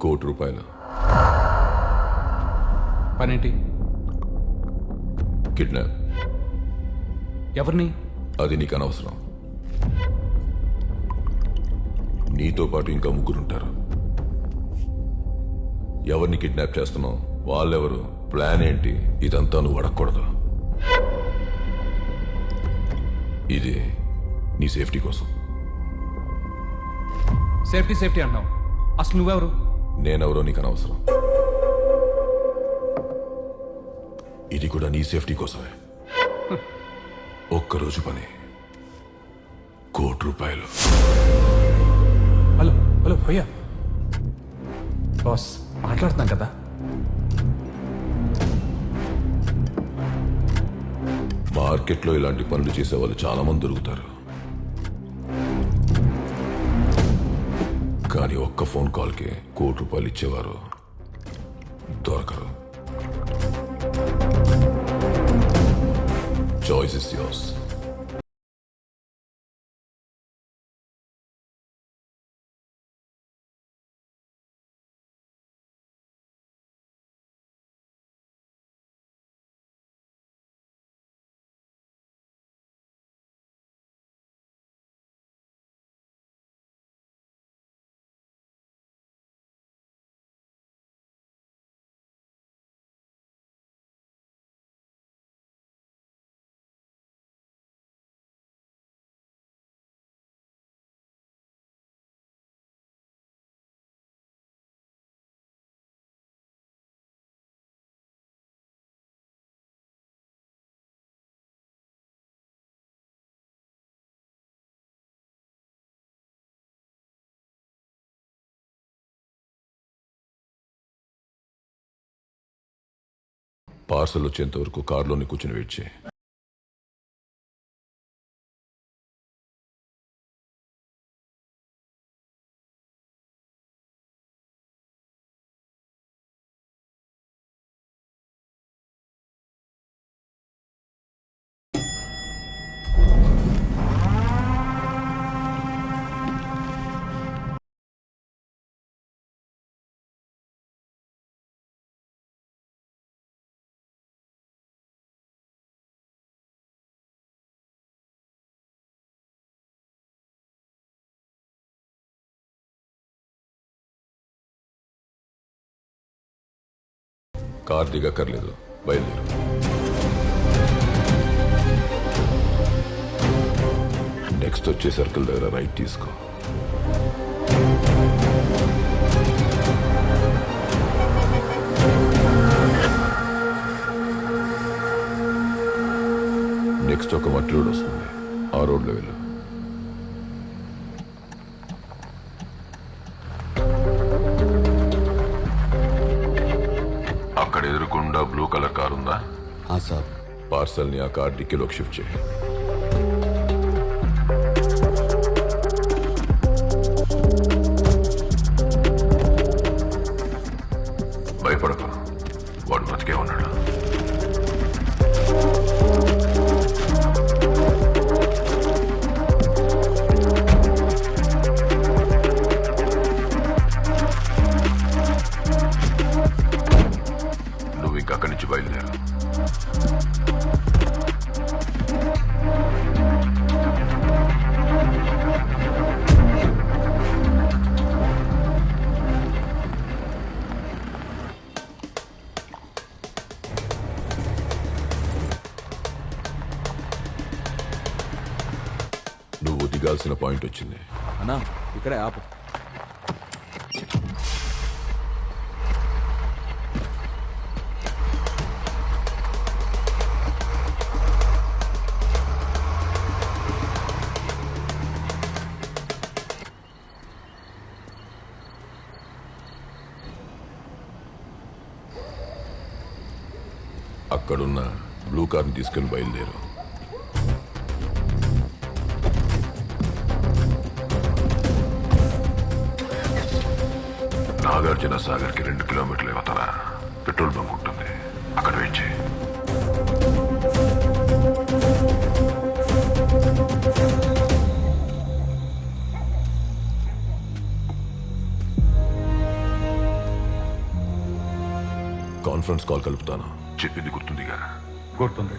కోటి రూపాయలు. పనేంటి? కిడ్నాప్. ఎవరిని? అది నీకు అనవసరం. నీతో పాటు ఇంకా ముగ్గురుంటారు. ఎవరిని కిడ్నాప్ చేస్తున్నావు? వాళ్ళెవరు? ప్లాన్ ఏంటి? ఇదంతా నువ్వు అడగకూడదు. ఇది నీ సేఫ్టీ కోసం. సేఫ్టీ సేఫ్టీ అంటావు అసలు నువ్వెవరు? నేనెవరో నీకు అనవసరం ఇది కూడా నీ సేఫ్టీ కోసమే. ఒక్కరోజు పని. కోటి రూపాయలు. హలో హలో భయ్యా. బాస్ మాట్లాడుతున్నాం కదా. మార్కెట్లో ఇలాంటి పనులు చేసే వాళ్ళు చాలా మంది దొరుకుతారు. ఒక్క ఫోన్ కాల్కి కోటి రూపాయలు ఇచ్చేవారు. దొరకరు. చాయిస్ ఇస్ యోర్స్ పార్సల్ వచ్చేంత వరకు కారులోనే కూర్చుని వెయిట్ చేయి. కార్ దిగక్కర్లేదు. బయలుదేరు. నెక్స్ట్ వచ్చే సర్కిల్ దగ్గర రైట్ తీసుకో. నెక్స్ట్ ఒక మట్టి రోడ్ వస్తుంది. ఆ రోడ్లో వెళ్ళు. అక్కడ ఎదురుకుండా బ్లూ కలర్ కార్ ఉందా? ఆ పార్సల్ పార్సల్ని ఆ కార్ డిక్కీలోకి షిఫ్ట్ చేయి. భయపడకు. వాడు బతికే ఉన్నాడు. దిగాల్సిన పాయింట్ వచ్చింది. అన్నా ఇక్కడే ఆపు. అక్కడున్న బ్లూ కార్ని తీసుకెళ్ళి బయలుదేరు. నాగార్జున సాగర్కి రెండు కిలోమీటర్ల యువతన పెట్రోల్ బంక్ ఉంటుంది. అక్కడ వెయిట్ కాన్ఫరెన్స్ కాల్ కలుపుతాను. చెప్పింది గుర్తుందిగా? గుర్తుంది.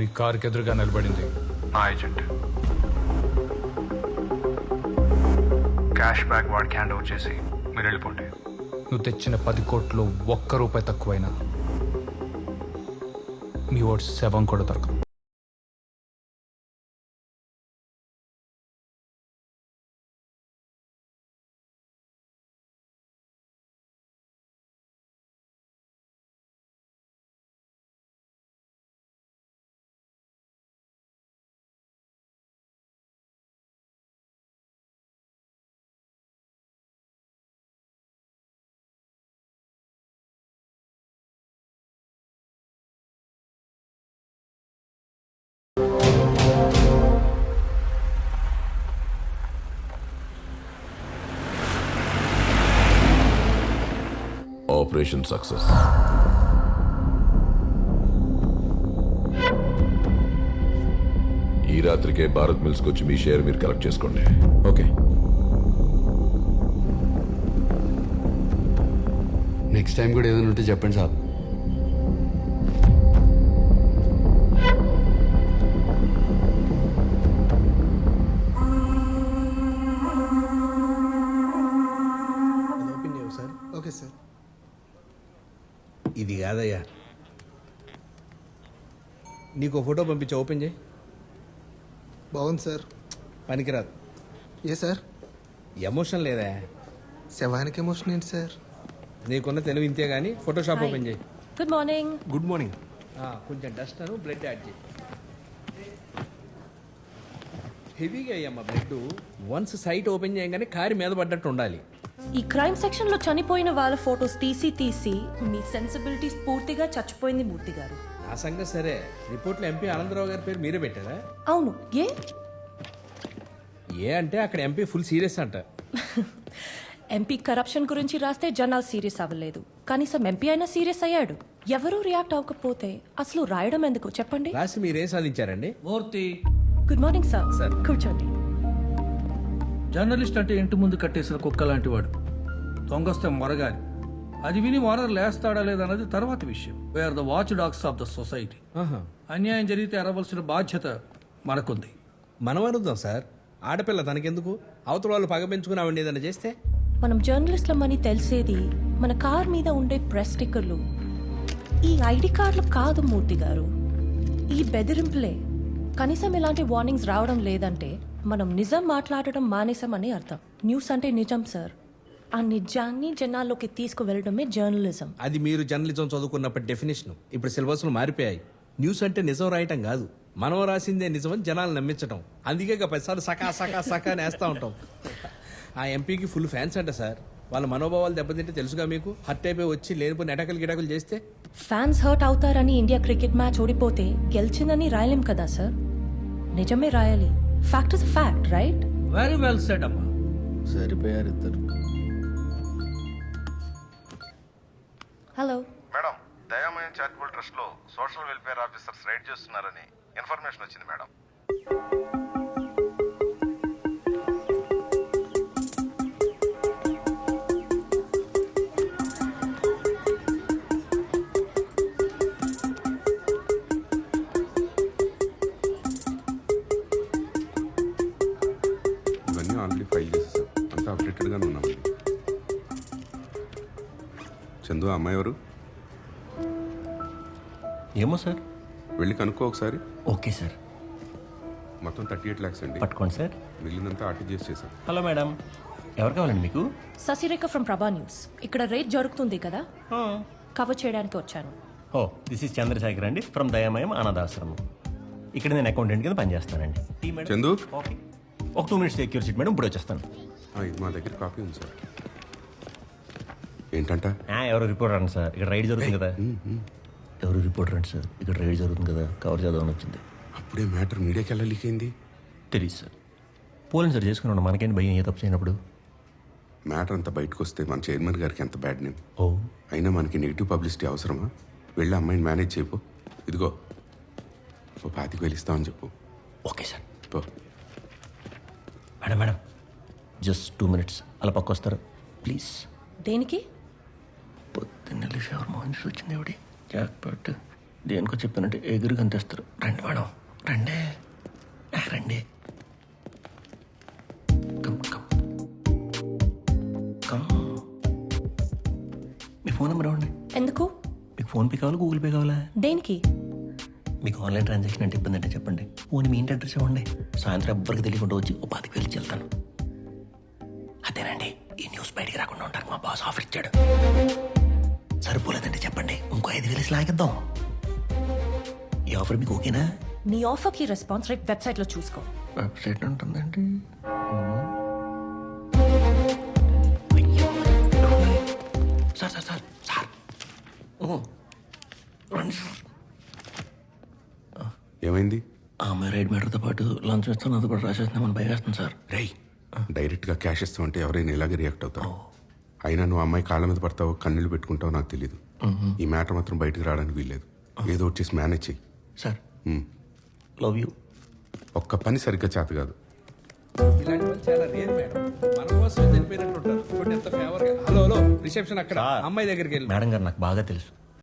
నీ కారుకి ఎదురుగా నిలబడింది. నా ఏజెంట్. క్యాష్ బ్యాక్ వాడికి హ్యాండ్ ఓవర్ చేసి మీరు వెళ్ళిపోండి. నువ్వు తెచ్చిన పది కోట్లు ఒక్క రూపాయి తక్కువైనా మీ ఓటు శవం కూడా దొరకదు ఆపరేషన్ సక్సెస్ ఈ రాత్రికే భారత్ మిల్స్కి వచ్చి మీ షేర్ మీరు కలెక్ట్ చేసుకోండి. ఓకే నెక్స్ట్ టైం కూడా ఏదైనా ఉంటే చెప్పండి సార్. కాదయ్యా. నీకు ఫోటో పంపించా ఓపెన్ చేయి. బాగుంది సార్. పనికిరాదు. ఏ సార్? ఎమోషన్ లేదా? శవానికి ఎమోషన్ ఏంటి సార్? నీకున్న తెలివి ఇంతే కానీ ఫోటోషాప్ ఓపెన్ చేయి. గుడ్ మార్నింగ్ గుడ్ మార్నింగ్ కొంచెం డస్ట్ అను బ్లడ్ యాడ్ చేయి. హెవీగా అయ్యమ్మా బ్లడ్ వన్స్ సైట్ ఓపెన్ చేయగానే కారి మీద పడ్డట్టు ఉండాలి. ఈ క్రైమ్ సెక్షన్లో చనిపోయిన వాళ్ళ ఫొటోస్ తీసి తీసి మీ సెన్సిబిలిటీస్ పూర్తిగా చచ్చిపోయింది మూర్తి గారు. ఆ సంగతి సరే. రిపోర్ట్లో ఎంపీ ఆనందరావు గారి పేరు మీరే పెట్టారా? అవును. ఏ? ఏ అంటే అక్కడ ఎంపీ ఫుల్ సీరియస్ అంట. ఎంపీ కరప్షన్ గురించి రాస్తే జనాలు సీరియస్ అవ్వలేదు. కనీసం ఎంపీ అయినా సీరియస్ అయ్యాడు. ఎవరూ రియాక్ట్ అవ్వకపోతే అసలు రాయడం ఎందుకు? చెప్పండి. రాసి మీరేం సాధించారండి? Murthy. Good morning sir. Sir. కూర్చోండి. జర్నలిస్ట్ అంటే ఇంటి ముందు కట్టేసిన కుక్క లాంటి వాడు దొంగస్తే మొరగాలి. అది విని ఓనర్ లేస్తాడా లేదన్నది తర్వాత విషయం. We are the watch dogs of the society అన్యాయం జరిగితే ఎరవలసిన బాధ్యత మనకుంది. మనం అనుద్దాం సార్. ఆడపిల్ల తనకెందుకు? అవతల వాళ్ళు పగ పెంచుకుని ఆవిడ ఏదైనా చేస్తే? మనం జర్నలిస్ట్లమని తెలిసేది మన కార్ మీద ఉండే ప్రెస్ స్టిక్కర్లు. ఈ ఐడి కార్డులు కాదు మూర్తి గారు ఈ బెదిరింపులే. కనీసం ఇలాంటి వార్నింగ్స్ రావడం లేదంటే మనం నిజం మాట్లాడటం మానేసామని అర్థం. న్యూస్ అంటే నిజం సార్. ఆ నిజాన్ని జనాల్లోకి తీసుకువెళ్ళడమే జర్నలిజం. అది మీరు జర్నలిజం చదువుకున్నప్పటి డెఫినేషన్. ఇప్పుడు సిలబస్లు మారిపోయాయి. న్యూస్ అంటే నిజం రాయటం కాదు. మనం రాసిందే నిజం అని జనాలు నమ్మించడం అందుకే ఇక పదిసార్లు సకా సకా సకా నేస్తా ఉంటాం. ఆ ఎంపీకి ఫుల్ ఫ్యాన్స్ అంట సార్. వాళ్ళ మనోభావాలు దెబ్బతింటే తెలుసుగా మీకు? హర్ట్ అయిపోయి వచ్చి లేనిపోయిన ఎటకలు గిటకలు చేస్తే? ఫ్యాన్స్ హర్ట్ అవుతారని ఇండియా క్రికెట్ మ్యాచ్ ఓడిపోతే గెలిచిందని రాయలేం కదా సార్? నిజమే రాయాలి. Fact is fact right very well said అమ్మా సరిపోయారు ఇద్దరు. హలో మేడం దయామయం చారిటబుల్ ట్రస్ట్లో సోషల్ వెల్ఫేర్ ఆఫీసర్స్ రైడ్ చేస్తున్నారని ఇన్ఫర్మేషన్ వచ్చింది మేడం అప్డేటెడ్గానే ఉన్నామండి చందు ఆ అమ్మాయి ఎవరు? ఏమో సార్. వెళ్ళి కనుక్కో ఒకసారి. Okay sir. మొత్తం థర్టీ ఎయిట్ ల్యాక్స్ అండి. పట్టుకోండి సార్. మిగిలినంతా ఆర్టీజీఎస్ చేశాం హలో మేడం. ఎవరు కావాలండి మీకు? Sasirekha from Prabha news. ఇక్కడ రేట్ జరుగుతుంది కదా? కవర్ చేయడానికి వచ్చాను. ఓ దిస్ ఇస్ చంద్రశేఖర్ అండి ఫ్రమ్ దయామయం అనాథాశ్రమం. ఇక్కడ నేను అకౌంటెంట్ కింద పనిచేస్తానండి. చందు? ఓకే. ఒక two minutes secure seat madam ఇప్పుడు వచ్చేస్తాను. ఇది మా దగ్గర కాపీ ఉంది సార్. ఏంటంట? ఎవరు రిపోర్టర్ అండి సార్. ఇక్కడ రైడ్ జరుగుతుంది కదా. ఎవరు రిపోర్టర్ అండి సార్. ఇక్కడ రైడ్ జరుగుతుంది కదా. కవర్ చేద్దామని వచ్చింది. అప్పుడే మ్యాటర్ మీడియాకి ఎలా లీక్ అయింది? తెలియదు సార్. పోలింగ్ సార్ చేసుకున్నాడు మనకేంటి భయం? ఏ తప్పు చేయనప్పుడు. మ్యాటర్ అంతా బయటకు వస్తే మన చైర్మన్ గారికి ఎంత బ్యాడ్ నేమ్? ఓ. అయినా మనకి నెగిటివ్ పబ్లిసిటీ అవసరమా? వెళ్ళి అమ్మాయిని మేనేజ్ చేయపో ఇదిగో. ఓ పాతికి వెళ్ళిస్తామని చెప్పు. Okay sir. పో. Madam madam. Just two minutes అలా పక్క వస్తారు. ప్లీజ్. దేనికి? పొద్దున్న మోహన్ వచ్చింది ఎవడి? జాక్ పట్ దేనికో చెప్పానంటే ఎగురు కనిపిస్తారు రండి మేడం. రండి. రండి. Come come. కమ్. మీ ఫోన్ నెంబర్ ఇవ్వండి. ఎందుకు? మీకు ఫోన్పే కావాలా గూగుల్ పే కావాలా? దేనికి? మీకు ఆన్లైన్ ట్రాన్సాక్షన్ అంటే ఇబ్బంది అంటే చెప్పండి. ఫోన్ మీ ఇంటి అడ్రస్ ఇవ్వండి. సాయంత్రం ఎవ్వరికి తెలియకుండా వచ్చి ఓ పాతికి వెళ్ళి వెళ్తాను అదేనండి. ఈ న్యూస్ బయటికి రాకుండా ఉంటారు. మా బాస్ ఆఫర్ ఇచ్చాడు. సరిపోలేదంటే చెప్పండి. ఇంకో ఐదు వేలు లాగిద్దాం. ఈ ఆఫర్ మీకు ఓకేనా? నీ ఆఫర్కి రెస్పాన్స్ రేట్ వెబ్సైట్లో చూసుకో. వెబ్సైట్ ఉంటుందండి. Sir sir sir sir. ఓ, రండి సార్. ఏమైంది? ఆ అమ్మాయి రైడ్ మీటర్తో పాటు లంచ్ ఇస్తాను అది కూడా రాసేస్తున్నామని భయం వేస్తుంది సార్. రేయ్ డైరెక్ట్గా క్యాష్ ఇస్తామంటే ఎవరైనా ఇలాగే రియాక్ట్ అవుతారు. అయినా నువ్వు అమ్మాయి కాళ్ళ మీద పడతావో కన్నీళ్ళు పెట్టుకుంటావో నాకు తెలియదు ఈ మ్యాటర్ మాత్రం బయటకు రావడానికి వీల్లేదు. ఏదో ఒకటి చేసి మేనేజ్ చెయ్యి. సార్. Love you. ఒక్క పని సరిగ్గా చేత కాదు. ఇలాంటి వాళ్ళు చాలా రేర్ మేడం. మన కోసం చనిపోయినట్టు ఉంటారు. చూడండి ఎంత ఫేవర్ హలో హలో రిసెప్షన్ అక్కడ. అమ్మాయి దగ్గరికి వెళ్ళి. మేడం గారు నాకు బాగా తెలుసు.